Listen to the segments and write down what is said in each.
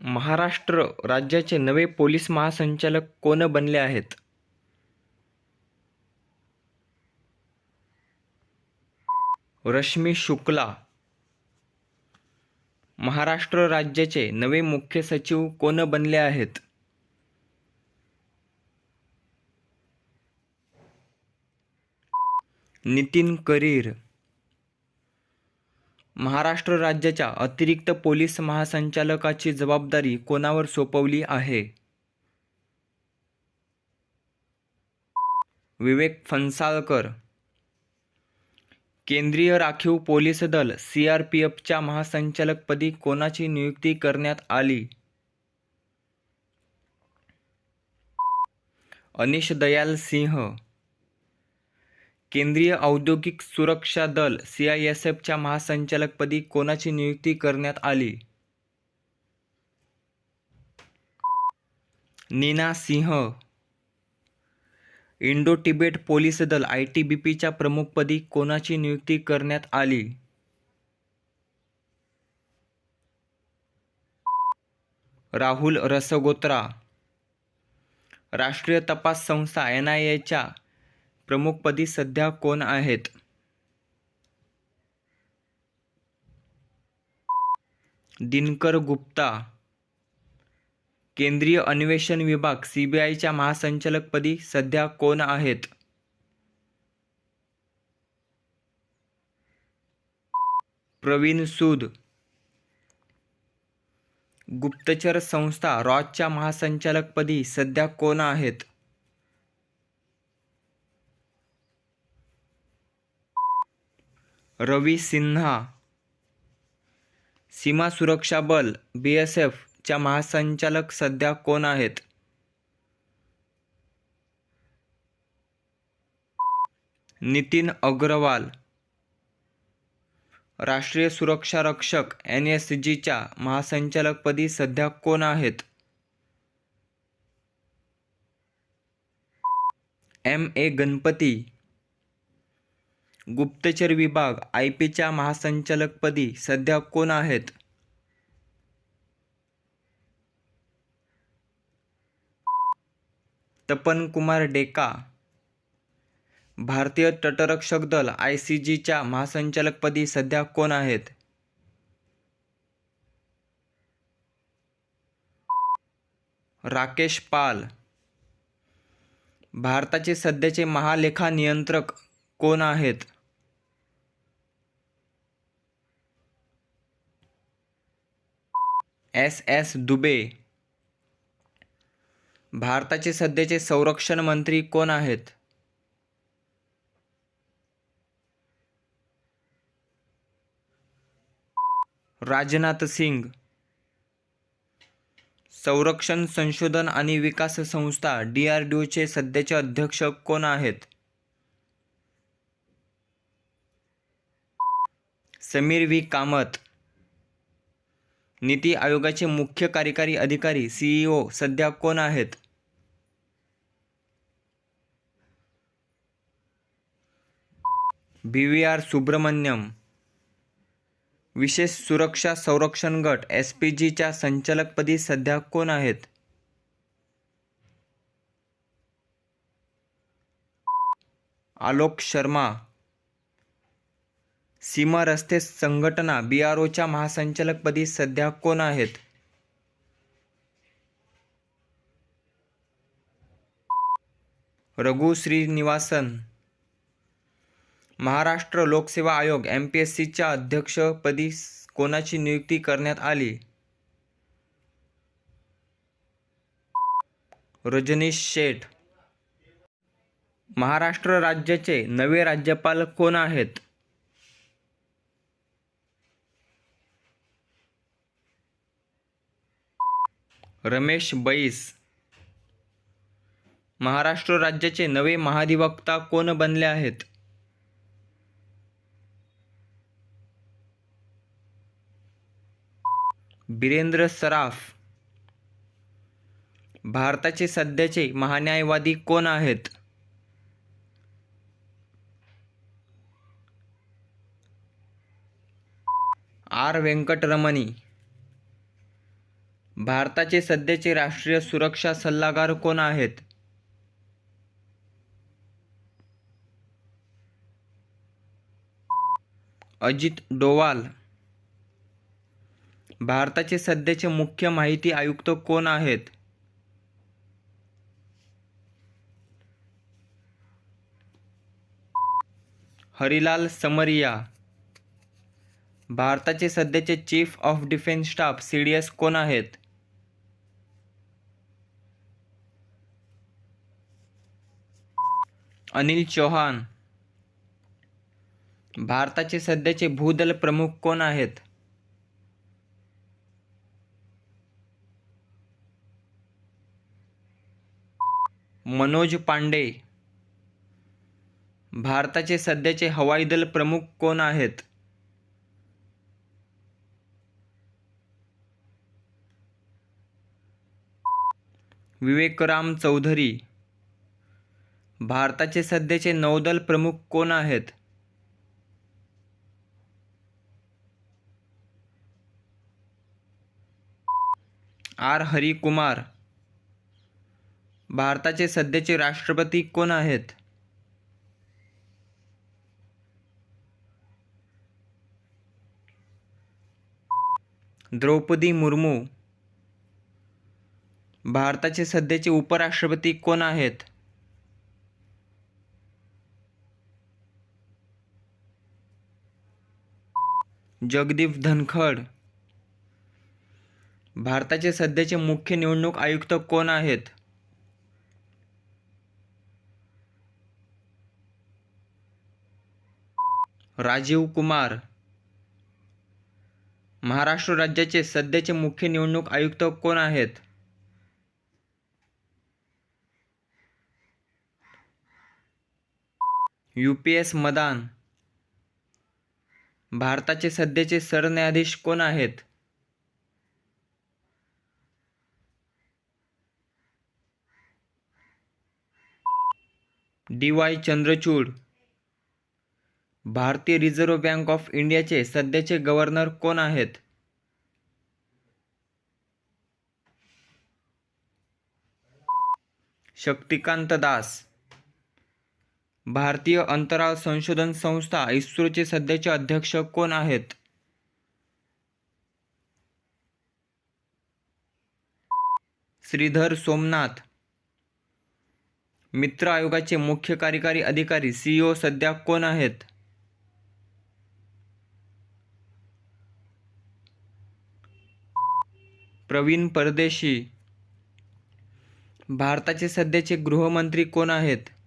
महाराष्ट्र राज्याचे नवे पोलीस महासंचालक कोण बनले आहेत? रश्मी शुक्ला. महाराष्ट्र राज्याचे नवे मुख्य सचिव कोण बनले आहेत? नितीन करीर. महाराष्ट्र राज्याच्या अतिरिक्त पोलीस महासंचालकाची जबाबदारी कोणावर सोपवली आहे? विवेक फणसाळकर केंद्रीय राखीव पोलीस दल सी आर पी एफच्या महासंचालकपदी कोणाची नियुक्ती करण्यात आली? अनिश दयाल सिंह. केंद्रीय औद्योगिक सुरक्षा दल सी आय एस एफच्या महासंचालकपदी कोणाची नियुक्ती करण्यात आली? नीना सिंह. इंडो तिबेट पोलीस दल आय टी बी पीच्या प्रमुखपदी कोणाची नियुक्ती करण्यात आली? राहुल रसगोत्रा. राष्ट्रीय तपास संस्था एन आय एच्या प्रमुखपदी सध्या कोण आहेत? दिनकर गुप्ता केंद्रीय अन्वेषण विभाग सीबीआयच्या महासंचालकपदी सध्या कोण आहेत? प्रवीण सूद गुप्तचर संस्था रॉजच्या महासंचालकपदी सध्या कोण आहेत? रवी सिन्हा. सीमा सुरक्षा बल बी एस एफच्या महासंचालक सध्या कोण आहेत? नितीन अग्रवाल. राष्ट्रीय सुरक्षा रक्षक एन एस जीच्या महासंचालकपदी सध्या कोण आहेत? एम ए गणपती गुप्तचर विभाग आय पीच्या महासंचालकपदी सध्या कोण आहेत? तपन कुमार डेका भारतीय तटरक्षक दल आय सी जीच्या महासंचालकपदी सध्या कोण आहेत? राकेश पाल भारताचे सध्याचे महालेखा नियंत्रक कोण आहेत? S S Dubey. भारताचे सध्याचे संरक्षण मंत्री कोण आहेत? राजनाथ सिंग. संरक्षण संशोधन आणि विकास संस्था डी आर डी ओचे सध्याचे अध्यक्ष कोण आहेत? समीर व्ही. कामत. नीती आयोगाचे मुख्य कार्यकारी अधिकारी सीईओ सध्या कोण आहेत? B V R Subrahmanyam. विशेष सुरक्षा संरक्षण गट एस पी जीच्या संचालकपदी सध्या कोण आहेत? आलोक शर्मा. सीमा रस्ते संघटना बी आर ओच्या महासंचालकपदी सध्या कोण आहेत? रघु श्रीनिवासन. महाराष्ट्र लोकसेवा आयोग एम पी एस सीच्या अध्यक्षपदी कोणाची नियुक्ती करण्यात आली? रजनीश शेठ. महाराष्ट्र राज्याचे नवे राज्यपाल कोण आहेत? रमेश बैस. महाराष्ट्र राज्याचे नवे महाधिवक्ता कोण बनले आहेत? बिरेंद्र सराफ. भारताचे सध्याचे महान्यायवादी कोण आहेत? आर. व्यंकटरमणी भारताचे सध्याचे राष्ट्रीय सुरक्षा सल्लागार कोण आहेत? अजित डोवाल. भारताचे सध्याचे मुख्य माहिती आयुक्त कोण आहेत? हरिलाल समरिया. भारताचे सध्याचे chief of defence staff C D S कोण आहेत? अनिल चौहान भारताचे सध्याचे भूदल प्रमुख कोण आहेत? मनोज पांडे भारताचे सध्याचे हवाई दल प्रमुख कोण आहेत? विवेकराम चौधरी भारताचे सध्याचे नौदल प्रमुख कोण आहेत? आर. हरिकुमार. भारताचे सध्याचे राष्ट्रपती कोण आहेत? द्रौपदी मुर्मू. भारताचे सध्याचे उपराष्ट्रपती कोण आहेत? जगदीप धनखड. भारताचे सध्याचे मुख्य निवडणूक आयुक्त कोण आहेत? राजीव कुमार. महाराष्ट्र राज्याचे सध्याचे मुख्य निवडणूक आयुक्त कोण आहेत? U P S Madan. भारताचे सध्याचे सरन्यायाधीश कोण आहेत? D Y Chandrachud. भारतीय रिझर्व्ह बँक ऑफ इंडियाचे सध्याचे गव्हर्नर कोण आहेत? शक्तिकांत दास. भारतीय अंतराळ संशोधन संस्था इस्रोचे सध्याचे अध्यक्ष कोण आहेत? श्रीधर सोमनाथ. मित्र आयोगाचे मुख्य कार्यकारी अधिकारी सीईओ सध्या कोण आहेत? प्रवीण परदेशी. भारताचे सध्याचे गृहमंत्री कोण आहेत?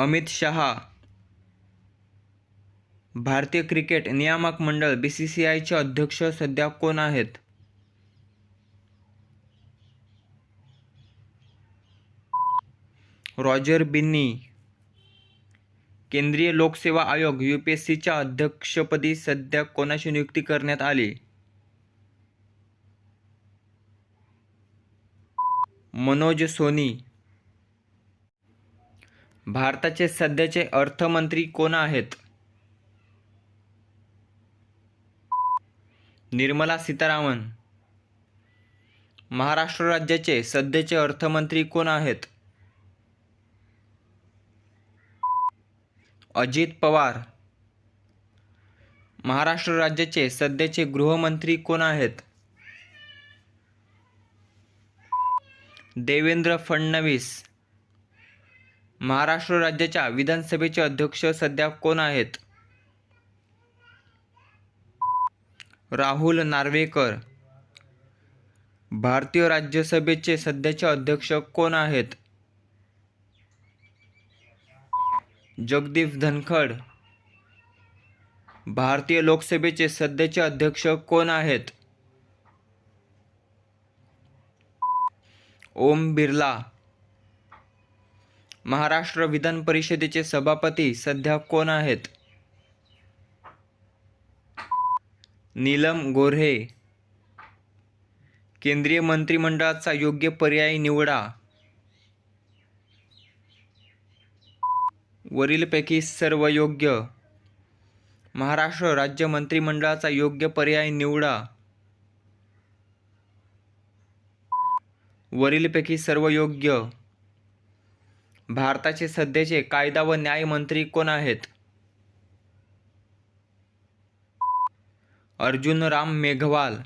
अमित शहा. भारतीय क्रिकेट नियामक मंडळ बी सी सी आयचे अध्यक्ष सध्या कोण आहेत? रॉजर बिन्नी. केंद्रीय लोकसेवा आयोग यू पी एस सीच्या अध्यक्षपदी सध्या कोणाची नियुक्ती करण्यात आली? मनोज सोनी. भारताचे सध्याचे अर्थमंत्री कोण आहेत? निर्मला सीतारामन. महाराष्ट्र राज्याचे सध्याचे अर्थमंत्री कोण आहेत? अजित पवार. महाराष्ट्र राज्याचे सध्याचे गृहमंत्री कोण आहेत? देवेंद्र फडणवीस. महाराष्ट्र राज्याच्या विधानसभेचे अध्यक्ष सध्या कोण आहेत? राहुल नार्वेकर. भारतीय राज्यसभेचे सध्याचे अध्यक्ष कोण आहेत? जगदीप धनखड. भारतीय लोकसभेचे सध्याचे अध्यक्ष कोण आहेत? ओम बिर्ला. महाराष्ट्र विधान परिषदेचे सभापती सध्या कोण आहेत? नीलम गोऱ्हे. केंद्रीय मंत्रिमंडळाचा योग्य पर्याय निवडा. वरीलपैकी सर्व योग्य. महाराष्ट्र राज्य मंत्रिमंडळाचा योग्य पर्याय निवडा. वरीलपैकी सर्व योग्य. भारताचे सध्याचे कायदा व न्याय मंत्री कोण आहेत? अर्जुन राम मेघवाल